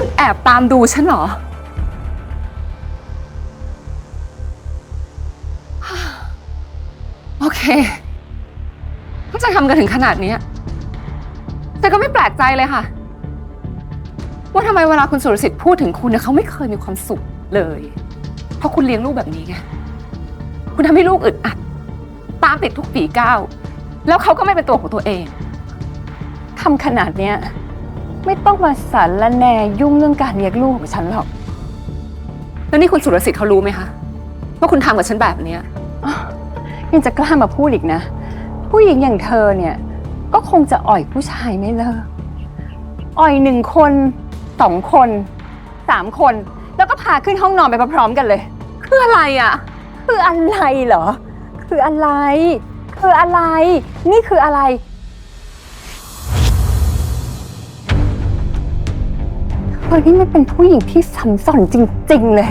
คุณแอบตามดูฉันเหรอ โอเคถ้าจะทำกันถึงขนาดนี้ แต่ก็ไม่แปลกใจเลยค่ะ ว่าทำไมเวลาคุณสุรสิทธิ์พูดถึงคุณเนี่ยเขาไม่เคยมีความสุขเลย เพราะคุณเลี้ยงลูกแบบนี้ไง คุณทำให้ลูกอึดอัด ตามติดทุกฝีก้าว แล้วเขาก็ไม่เป็นตัวของตัวเองทำขนาดเนี้ย ไม่ต้องมาสารละแหนยุ่งเรื่องการเลี้ยงลูกของฉันหรอก แล้วนี่คุณสุรสิทธิ์เขารู้ไหมคะ ว่าคุณทำกับฉันแบบเนี้ยยังจะกล้ามาพูดอีกนะ ผู้หญิงอย่างเธอเนี่ย ก็คงจะอ่อยผู้ชายไม่เลิก อ่อยหนึ่งคนสองคนสามคน แล้วก็พาขึ้นห้องนอนไปพร้อมๆกันเลย คืออะไรอะ คืออะไรเหรอ คืออะไร คืออะไร นี่คืออะไร เธอนี่มันเป็นผู้หญิงที่สันสอนจริง ๆ เลย